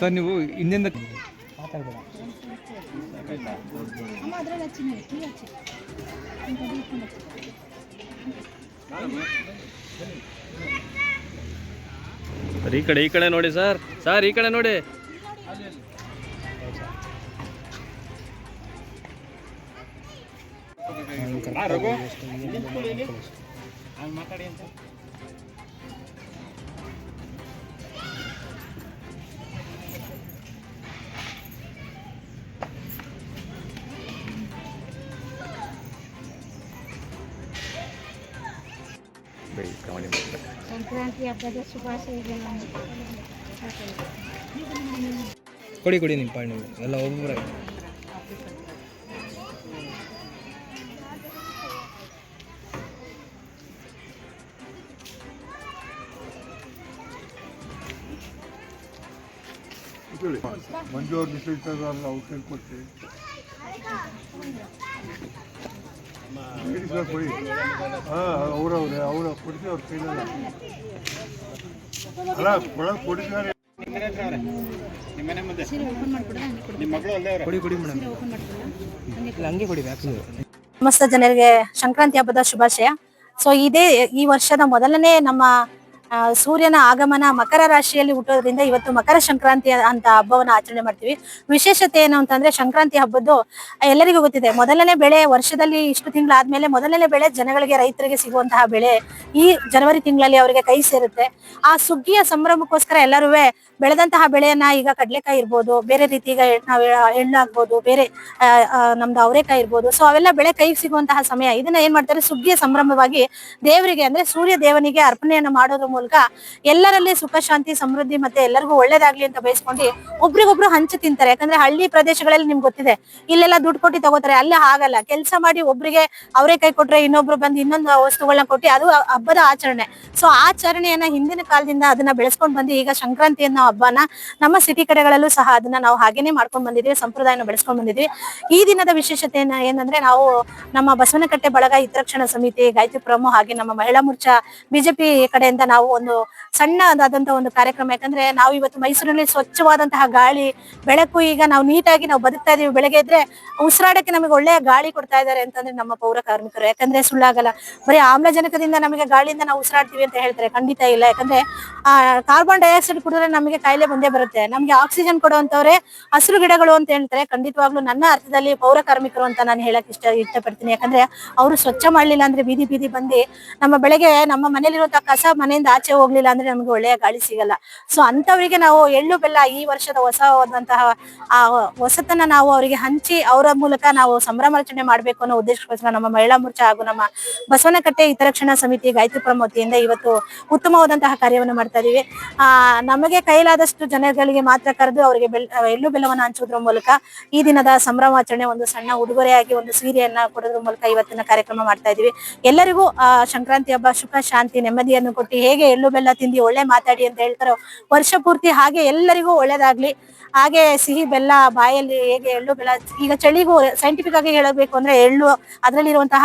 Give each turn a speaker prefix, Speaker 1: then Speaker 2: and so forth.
Speaker 1: Sir ನೀವು ಹಿಂದಿಂದ
Speaker 2: ಹಚ್ಚಿ.
Speaker 3: ಸರ್ ಈ ಕಡೆ ಈ ಕಡೆ ನೋಡಿ ಸರ್. ಸರ್ ಈ ಕಡೆ ನೋಡಿ.
Speaker 2: ಸಂಕ್ರಾಂತಿ ಹಬ್ಬದ ಶುಭಾಶಯಗಳನ್ನು
Speaker 1: ಕೊಡಿ ಕೊಡಿ ನಿಮ್ಮ ಪಾಣಿ ಎಲ್ಲ ಒಬ್ಬೊಬ್ಬರೇ
Speaker 4: ಮಂಜು ಅವ್ರು ಇರ್ತದ ಅವ್ರು ಕೈಲಿ ಕೊಡ್ತೀವಿ ಹೇಳಿ ಸರ್ ಕೊಡಿ ಹಾಂ ಅವ್ರವ್ರೆ ಅವ್ರ ಅಲ್ಲ
Speaker 5: ಸಮಸ್ತ ಜನರಿಗೆ ಸಂಕ್ರಾಂತಿ ಹಬ್ಬದ ಶುಭಾಶಯ. ಸೊ ಇದೇ ಈ ವರ್ಷದ ಮೊದಲನೇ ನಮ್ಮ ಸೂರ್ಯನ ಆಗಮನ ಮಕರ ರಾಶಿಯಲ್ಲಿ ಹುಟ್ಟೋದ್ರಿಂದ ಇವತ್ತು ಮಕರ ಸಂಕ್ರಾಂತಿ ಅಂತ ಹಬ್ಬವನ್ನ ಆಚರಣೆ ಮಾಡ್ತೀವಿ. ವಿಶೇಷತೆ ಏನು ಅಂತಂದ್ರೆ ಸಂಕ್ರಾಂತಿ ಹಬ್ಬದ್ದು ಎಲ್ಲರಿಗೂ ಗೊತ್ತಿದೆ. ಮೊದಲನೇ ಬೆಳೆ ವರ್ಷದಲ್ಲಿ ಇಷ್ಟು ತಿಂಗಳಾದ್ಮೇಲೆ ಮೊದಲನೇ ಬೆಳೆ ಜನಗಳಿಗೆ ರೈತರಿಗೆ ಸಿಗುವಂತಹ ಬೆಳೆ ಈ ಜನವರಿ ತಿಂಗಳಲ್ಲಿ ಅವರಿಗೆ ಕೈ ಸೇರುತ್ತೆ. ಆ ಸುಗ್ಗಿಯ ಸಂಭ್ರಮಕ್ಕೋಸ್ಕರ ಎಲ್ಲರೂ ಬೆಳೆದಂತಹ ಬೆಳೆಯನ್ನ ಈಗ ಕಡ್ಲೆಕಾಯಿ ಇರ್ಬೋದು, ಬೇರೆ ರೀತಿ ಈಗ ನಾವು ನಾವ್ ಎಳ್- ಎಳ್ಳಾಗ್ಬೋದು ಬೇರೆ ನಮ್ದು ಅವರೆಕಾಯಿ ಇರ್ಬೋದು. ಸೊ ಅವೆಲ್ಲ ಬೆಳೆ ಕೈಗೆ ಸಿಗುವಂತಹ ಸಮಯ. ಇದನ್ನ ಏನ್ ಮಾಡ್ತಾರೆ? ಸುಗ್ಗಿಯ ಸಂಭ್ರಮವಾಗಿ ದೇವರಿಗೆ ಅಂದ್ರೆ ಸೂರ್ಯ ದೇವನಿಗೆ ಅರ್ಪಣೆಯನ್ನ ಮಾಡೋದ್ರ ಮೂಲಕ ಎಲ್ಲರಲ್ಲಿ ಸುಖ, ಶಾಂತಿ, ಸಮೃದ್ಧಿ ಮತ್ತೆ ಎಲ್ಲರಿಗೂ ಒಳ್ಳೇದಾಗ್ಲಿ ಅಂತ ಬಯಸ್ಕೊಂಡು ಒಬ್ರಿಗೊಬ್ರು ಹಂಚು ತಿಂತಾರೆ. ಯಾಕಂದ್ರೆ ಹಳ್ಳಿ ಪ್ರದೇಶಗಳಲ್ಲಿ ನಿಮ್ಗೆ ಗೊತ್ತಿದೆ, ಇಲ್ಲೆಲ್ಲ ದುಡ್ಡು ಕೊಟ್ಟು ತಗೋತಾರೆ. ಅಲ್ಲಿ ಆಗಲ್ಲ ಕೆಲಸ ಮಾಡಿ ಒಬ್ರಿಗೆ ಕೈ ಕೊಟ್ರೆ ಇನ್ನೊಬ್ರು ಬಂದು ಇನ್ನೊಂದು ವಸ್ತುಗಳನ್ನ ಕೊಟ್ಟು, ಅದು ಹಬ್ಬದ ಆಚರಣೆ. ಸೊ ಆಚರಣೆಯನ್ನ ಹಿಂದಿನ ಕಾಲದಿಂದ ಅದನ್ನ ಬೆಳೆಸ್ಕೊಂಡು ಬಂದು ಈಗ ಸಂಕ್ರಾಂತಿ ಅನ್ನೋ ಹಬ್ಬನ ನಮ್ಮ ಸಿಟಿ ಕಡೆಗಳಲ್ಲೂ ಸಹ ಅದನ್ನ ನಾವು ಹಾಗೇನೆ ಮಾಡ್ಕೊಂಡ್ ಬಂದಿದ್ವಿ, ಸಂಪ್ರದಾಯನ ಬೆಳೆಸ್ಕೊಂಡ್ ಬಂದಿದ್ವಿ. ಈ ದಿನದ ವಿಶೇಷತೆ ಏನಂದ್ರೆ ನಾವು ನಮ್ಮ ಬಸವನಕಟ್ಟೆ ಬಳಗ ಹಿತರಕ್ಷಣಾ ಸಮಿತಿ ಗಾಯತ್ರಿಪುರಂ ಹಾಗೆ ನಮ್ಮ ಮಹಿಳಾ ಮೋರ್ಚಾ, ಬಿಜೆಪಿ ಕಡೆಯಿಂದ ನಾವು ಒಂದು ಸಣ್ಣದಾದಂತಹ ಒಂದು ಕಾರ್ಯಕ್ರಮ. ಯಾಕಂದ್ರೆ ನಾವು ಇವತ್ತು ಮೈಸೂರಿನಲ್ಲಿ ಸ್ವಚ್ಛವಾದಂತಹ ಗಾಳಿ, ಬೆಳಕು ಈಗ ನಾವು ನೀಟಾಗಿ ನಾವು ಬದುಕ್ತಾ ಇದೀವಿ. ಬೆಳಗ್ಗೆ ಇದ್ರೆ ಉಸಿರಾಡಕ್ಕೆ ನಮಗೆ ಒಳ್ಳೆಯ ಗಾಳಿ ಕೊಡ್ತಾ ಇದ್ದಾರೆ ಅಂತಂದ್ರೆ ನಮ್ಮ ಪೌರ ಕಾರ್ಮಿಕರು. ಯಾಕಂದ್ರೆ ಸುಳ್ಳಾಗಲ್ಲ ಬರೀ ಆಮ್ಲಜನಕದಿಂದ ನಮಗೆ ಗಾಳಿಯಿಂದ ನಾವು ಉಸಿರಾಡ್ತೀವಿ ಅಂತ ಹೇಳ್ತಾರೆ. ಖಂಡಿತ ಇಲ್ಲ. ಯಾಕಂದ್ರೆ, ಆ ಕಾರ್ಬನ್ ಡೈಆಕ್ಸೈಡ್ ಕುಡಿದ್ರೆ ನಮಗೆ ಕಾಯಿಲೆ ಬಂದೇ ಬರುತ್ತೆ. ನಮ್ಗೆ ಆಕ್ಸಿಜನ್ ಕೊಡುವಂತವ್ರೆ ಹಸಿರು ಗಿಡಗಳು ಅಂತ ಹೇಳ್ತಾರೆ. ಖಂಡಿತವಾಗ್ಲೂ ನನ್ನ ಅರ್ಥದಲ್ಲಿ ಪೌರ ಕಾರ್ಮಿಕರು ಅಂತ ನಾನು ಹೇಳಕ್ ಇಷ್ಟ, ಇಷ್ಟಪಡ್ತೀನಿ. ಯಾಕಂದ್ರೆ, ಅವರು ಸ್ವಚ್ಛ ಮಾಡ್ಲಿಲ್ಲ ಅಂದ್ರೆ ಬೀದಿ ಬೀದಿ ಬಂದು ನಮ್ಮ ಬೆಳಗ್ಗೆ ನಮ್ಮ ಮನೇಲಿರುವಂತಹ ಕಸ ಮನೆಯಿಂದ ಆಚೆ ಹೋಗ್ಲಿಲ್ಲ ಅಂದ್ರೆ ನಮ್ಗೆ ಒಳ್ಳೆಯ ಗಾಳಿ ಸಿಗಲ್ಲ. ಸೊ ಅಂತವರಿಗೆ ನಾವು ಎಳ್ಳು ಬೆಲ್ಲ ಈ ವರ್ಷದ ಹೊಸವಾದಂತಹ ಆ ಹೊಸತನ್ನ ನಾವು ಅವರಿಗೆ ಹಂಚಿ ಅವರ ಮೂಲಕ ನಾವು ಸಂಭ್ರಮಾಚರಣೆ ಮಾಡ್ಬೇಕು ಅನ್ನೋ ಉದ್ದೇಶಕ್ಕೋಸ್ಕರ ನಮ್ಮ ಮಹಿಳಾ ಮೋರ್ಚಾ ಹಾಗೂ ನಮ್ಮ ಬಸವನಕಟ್ಟೆ ಹಿತರಕ್ಷಣಾ ಸಮಿತಿ ಗಾಯತ್ರಿ ಪ್ರಮೋತಿಯಿಂದ ಇವತ್ತು ಉತ್ತಮವಾದಂತಹ ಕಾರ್ಯವನ್ನು ಮಾಡ್ತಾ ಇದೀವಿ. ಆ, ನಮಗೆ ಕೈಲಾದಷ್ಟು ಜನಗಳಿಗೆ ಮಾತ್ರ ಕರೆದು ಅವರಿಗೆ ಬೆಲ್, ಎಳ್ಳು ಬೆಲ್ಲವನ್ನು ಹಂಚುವುದರ ಮೂಲಕ ಈ ದಿನದ ಸಂಭ್ರಮಾಚರಣೆ ಒಂದು ಸಣ್ಣ ಉಡುಗೊರೆಯಾಗಿ ಒಂದು ಸೀರೆಯನ್ನ ಕೊಡೋದ್ರ ಮೂಲಕ ಇವತ್ತಿನ ಕಾರ್ಯಕ್ರಮ ಮಾಡ್ತಾ ಇದೀವಿ. ಎಲ್ಲರಿಗೂ ಸಂಕ್ರಾಂತಿ ಹಬ್ಬ ಸುಖ, ಶಾಂತಿ, ನೆಮ್ಮದಿಯನ್ನು ಕೊಟ್ಟು ಹೇಗೆ ಎಳ್ಳು ಬೆಲ್ಲ ತಿಂದಿ ಒಳ್ಳೆ ಮಾತಾಡಿ ಅಂತ ಹೇಳ್ತಾರೋ. ವರ್ಷ ಪೂರ್ತಿ ಹಾಗೆ ಎಲ್ಲರಿಗೂ ಒಳ್ಳೇದಾಗ್ಲಿ. ಹಾಗೆ ಸಿಹಿ ಬೆಲ್ಲ ಬಾಯಲ್ಲಿ ಹೇಗೆ ಎಳ್ಳು ಬೆಲ್ಲ, ಈಗ ಚಳಿಗೂ ಸೈಂಟಿಫಿಕ್ ಆಗಿ ಹೇಳಬೇಕು ಅಂದ್ರೆ ಎಳ್ಳು, ಅದರಲ್ಲಿರುವಂತಹ